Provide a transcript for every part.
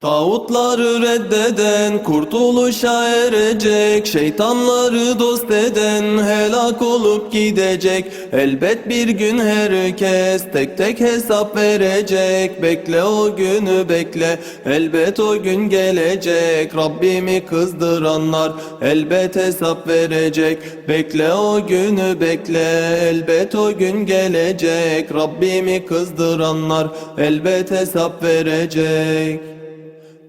Tağutları reddeden kurtuluşa erecek Şeytanları dost eden helak olup gidecek. Elbet bir gün herkes tek tek hesap verecek. Bekle o günü bekle elbet o gün gelecek. Rabbimi kızdıranlar elbet hesap verecek. Bekle o günü bekle elbet o gün gelecek. Rabbimi kızdıranlar elbet hesap verecek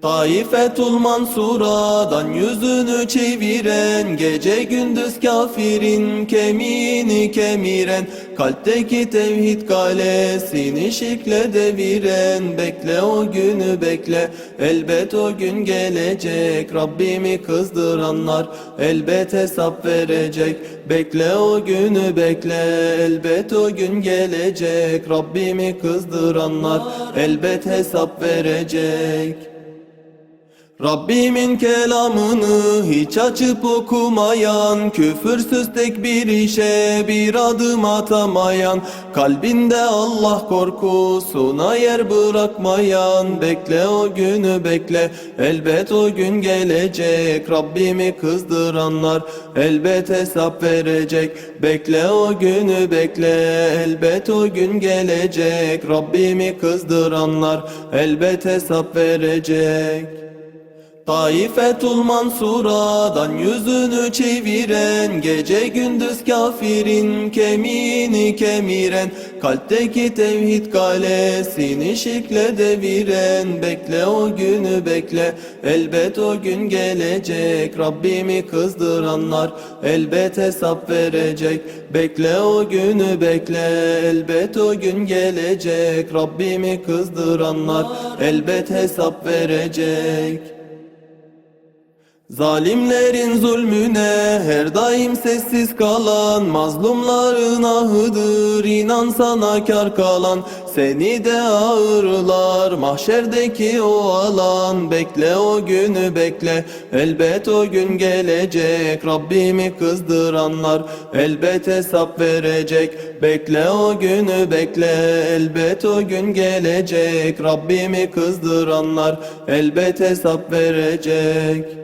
Taifetul Mansura'dan yüzünü çeviren Gece gündüz kafirin kemiğini kemiren Kalpteki tevhid kalesini şirkle deviren. Bekle o günü bekle elbet o gün gelecek. Rabbimi kızdıranlar elbet hesap verecek. Bekle o günü bekle elbet o gün gelecek. Rabbimi kızdıranlar elbet hesap verecek Rabbimin kelamını hiç açıp okumayan Küfürsüz tek bir işe bir adım atamayan Kalbinde Allah korkusuna yer bırakmayan. Bekle o günü bekle elbet o gün gelecek. Rabbimi kızdıranlar elbet hesap verecek. Bekle o günü bekle elbet o gün gelecek. Rabbimi kızdıranlar elbet hesap verecek Taifetul Mansura'dan yüzünü çeviren Gece gündüz kafirin kemiğini kemiren Kalpteki tevhid kalesini şirkle deviren. Bekle o günü bekle elbet o gün gelecek. Rabbimi kızdıranlar elbet hesap verecek. Bekle o günü bekle elbet o gün gelecek. Rabbimi kızdıranlar elbet hesap verecek Zalimlerin zulmüne her daim sessiz kalan Mazlumların ahıdır inan sana kar kalan. Seni de ağırlar mahşerdeki o alan. Bekle o günü bekle elbet o gün gelecek. Rabbimi kızdıranlar elbet hesap verecek. Bekle o günü bekle elbet o gün gelecek. Rabbimi kızdıranlar elbet hesap verecek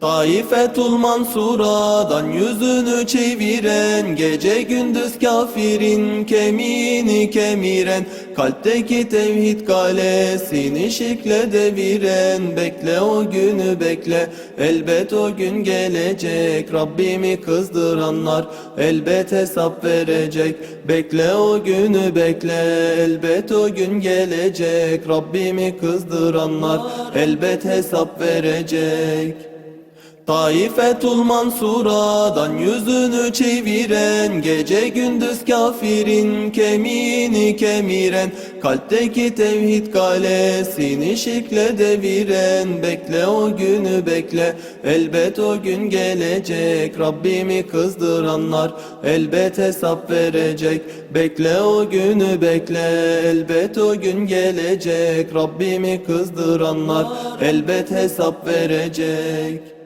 Taifetul Mansura'dan yüzünü çeviren Gece gündüz kafirin kemiğini kemiren Kalpteki tevhid kalesini şirkle deviren. Bekle o günü bekle elbet o gün gelecek. Rabbimi kızdıranlar elbet hesap verecek. Bekle o günü bekle elbet o gün gelecek. Rabbimi kızdıranlar elbet hesap verecek Taifetul Mansura'dan yüzünü çeviren Gece gündüz kafirin kemiğini kemiren Kalpteki tevhid kalesini şirkle deviren. Bekle o günü bekle elbet o gün gelecek. Rabbimi kızdıranlar elbet hesap verecek. Bekle o günü bekle elbet o gün gelecek. Rabbimi kızdıranlar elbet hesap verecek